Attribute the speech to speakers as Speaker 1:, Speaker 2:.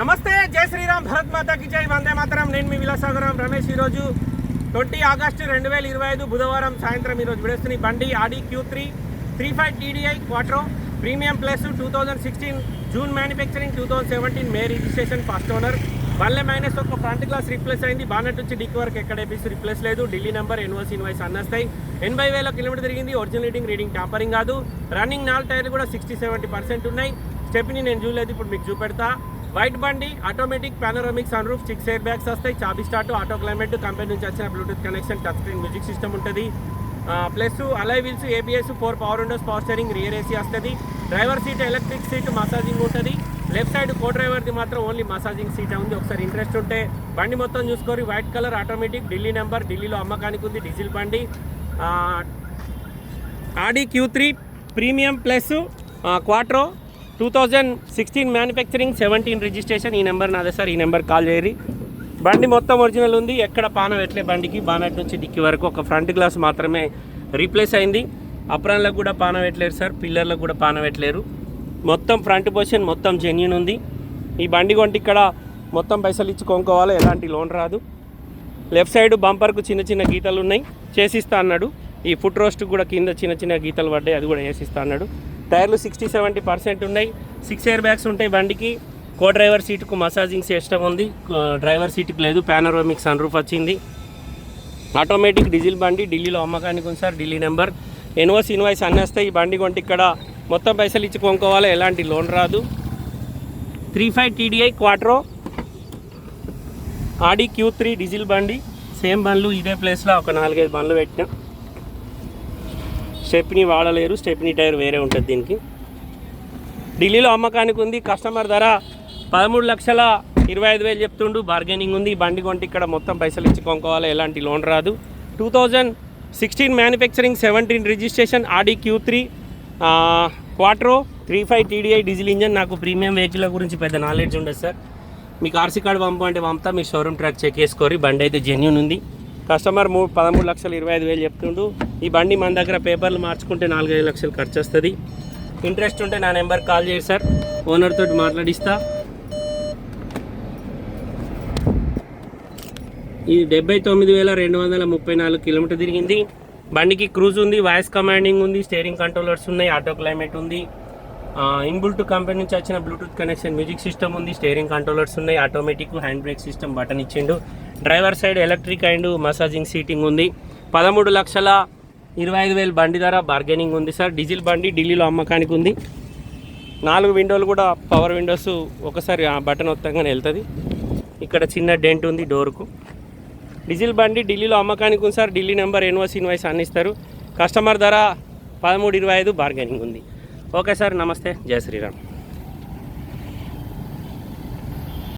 Speaker 1: నమస్తే జై శ్రీరామ్ భరత్ మాతాకి జై వందే మాతరం. నేను మీ విలాసాగరం రమేష్ ఈరోజు ట్వంటీ ఆగస్టు రెండు వేల ఇరవై ఐదు బుధవారం సాయంత్రం ఈరోజు విడేస్తున్న బండి Audi Q three three five TDI quattro premium plus two thousand sixteen June manufacturing two thousand seventeen May registration first owner. వన్లే minus ఒక ఫ్రంట్ గ్లాస్ రిప్లేస్ అయింది. బానెట్ నుంచి డిక్ వరకు ఎక్కడ ఏపీసీ రీప్లేస్ లేదు. ఢిల్లీ నెంబర్ ఎన్వర్స్ ఇన్వాయిస్ అన్నస్తాయి. ఎనభై వేల కిలోమీటర్ తిరిగింది. ఒరిజినల్ రీడింగ్ రీడింగ్ టాపరింగ్ కాదు. రన్నింగ్ నాలుగు టైర్లు కూడా సిక్స్టీ సెవెంటీ పర్సెంట్ ఉన్నాయి. స్టెప్ని నేను చూడలేదు. ఇప్పుడు మీకు చూపెడతా. వైట్ బండి automatic panoramic sun roof six air bags వస్తాయి. చాబీ స్టార్ట్ ఆటో క్లైమేట్ కంపెనీ నుంచి వచ్చిన Bluetooth connection touch screen music system ఉంటుంది. Plus alloy wheels ABS four power windows power steering rear AC వస్తుంది. Driver seat electric seat massaging ఉంటుంది. Left side co డ్రైవర్ది మాత్రం only massaging seat ఉంది. ఒకసారి interest ఉంటే బండి మొత్తం చూసుకొని white colour automatic Delhi number ఢిల్లీలో అమ్మకానికి ఉంది డీజిల్ బండి. Audi Q three premium plus quattro two thousand sixteen manufacturing seventeen registration ఈ నెంబర్ నాదే సార్. ఈ నెంబర్ కాల్ చేయరి. బండి మొత్తం ఒరిజినల్ ఉంది. ఎక్కడ పానం ఎట్లే బండికి? బానట్ నుంచి డిక్కి వరకు ఒక ఫ్రంట్ గ్లాస్ మాత్రమే రీప్లేస్ అయింది. అప్రాన్లకు కూడా పానం పెట్టలేరు సార్? పిల్లర్లకు కూడా పానం పెట్టలేరు మొత్తం ఫ్రంట్ పొజిషన్ మొత్తం జెన్యున్ ఉంది. ఈ బండి కొంటే ఇక్కడ మొత్తం పైసలు ఇచ్చి కొనుక్కోవాలి. ఎలాంటి లోన్ రాదు. లెఫ్ట్ సైడ్ బంపర్కు చిన్న చిన్న గీతలు ఉన్నాయి. చేసిస్తా అన్నాడు. ఈ ఫుట్ రోస్ట్ కూడా కింద చిన్న చిన్న గీతలు పడ్డాయి. అది కూడా వేసిస్తా అన్నాడు. టైర్లు సిక్స్టీ సెవెంటీ పర్సెంట్ ఉన్నాయి. సిక్స్ ఇయర్ బ్యాగ్స్ ఉంటాయి బండికి. కో డ్రైవర్ సీటుకు మసాజింగ్ సిస్టమ్ ఉంది డ్రైవర్ సీటుకు లేదు. ప్యానరోమిక్ సన్ రూఫ్ వచ్చింది. ఆటోమేటిక్ డీజిల్ బండి ఢిల్లీలో అమ్మకానికి ఉంది సార్ ఢిల్లీ నెంబర్. ఎన్ఓస్ ఇన్వాయిస్ అన్నీ వస్తాయి. ఈ బండి కొంటే ఇక్కడ మొత్తం పైసలు ఇచ్చి కొనుక్కోవాలి. ఎలాంటి లోన్ రాదు. Three five TDI quattro Audi Q three diesel బండి. సేమ్ బండ్లు ఇదే ప్లేస్లో ఒక నాలుగైదు బండ్లు పెట్టిన. స్టెప్ని వాడలేరు స్టెప్ని టైర్ వేరే ఉంటుంది దీనికి. ఢిల్లీలో అమ్మకానికి ఉంది కస్టమర్ ధర పదమూడు లక్షల ఇరవై ఐదు వేలు చెప్తుండు బార్గెనింగ్ ఉంది ఈ బండి కొంటే ఇక్కడ మొత్తం పైసలు ఇచ్చి కొనుక్కోవాలి ఎలాంటి లోన్ రాదు. Two thousand sixteen manufacturing seventeen registration Audi Q three quattro three five TDI diesel engine నాకు ప్రీమియం వెహికల్ గురించి పెద్ద నాలెడ్జ్ ఉండదు సార్ మీకు ఆర్సీ కార్డు పంపు అంటే పంపుతా మీ షోరూమ్ ట్రాక్ చెక్ చేసుకోరి బండి అయితే జెన్యున్ ఉంది. కస్టమర్ మూడు పదమూడు లక్షలు ఇరవై ఐదు వేలు చెప్తుండు. ఈ బండి మన దగ్గర పేపర్లు మార్చుకుంటే నాలుగైదు లక్షలు ఖర్చు వస్తుంది ఇంట్రెస్ట్ ఉంటే నా నెంబర్ కాల్ చేయండి సార్. ఓనర్ తోటి మాట్లాడిస్తా. ఇది డెబ్బై తొమ్మిది వేల రెండు వందల ముప్పై నాలుగు కిలోమీటర్ తిరిగింది. బండికి క్రూజ్ ఉంది వాయిస్ కమాండింగ్ ఉంది స్టీరింగ్ కంట్రోలర్స్ ఉన్నాయి ఆటో క్లైమేట్ ఉంది. ఇన్బుల్ట్ కంపెనీ నుంచి వచ్చిన బ్లూటూత్ కనెక్షన్ మ్యూజిక్ సిస్టమ్ ఉంది స్టీరింగ్ కంట్రోలర్స్ ఉన్నాయి automatic hand brake system button ఇచ్చిండు. Driver side electric and massaging seating ఉంది. పదమూడు లక్షల ఇరవై ఐదు వేలు బండి ధర బార్గెనింగ్ ఉంది సార్. డీజిల్ బండి ఢిల్లీలో అమ్మకానికి ఉంది. నాలుగు విండోలు కూడా పవర్ విండోస్ ఒకసారి ఆ బటన్ వత్తగానే వెళ్తుంది. ఇక్కడ చిన్న డెంట్ ఉంది డోర్కు డీజిల్ బండి ఢిల్లీలో అమ్మకానికి ఉంది సార్. ఢిల్లీ నెంబర్ ఎన్ఓస్ ఇన్వాయిస్ అందిస్తారు కస్టమర్ ధర పదమూడు ఇరవై ఐదు బార్గెనింగ్ ఉంది. ఓకే సార్ నమస్తే. జై శ్రీరామ్.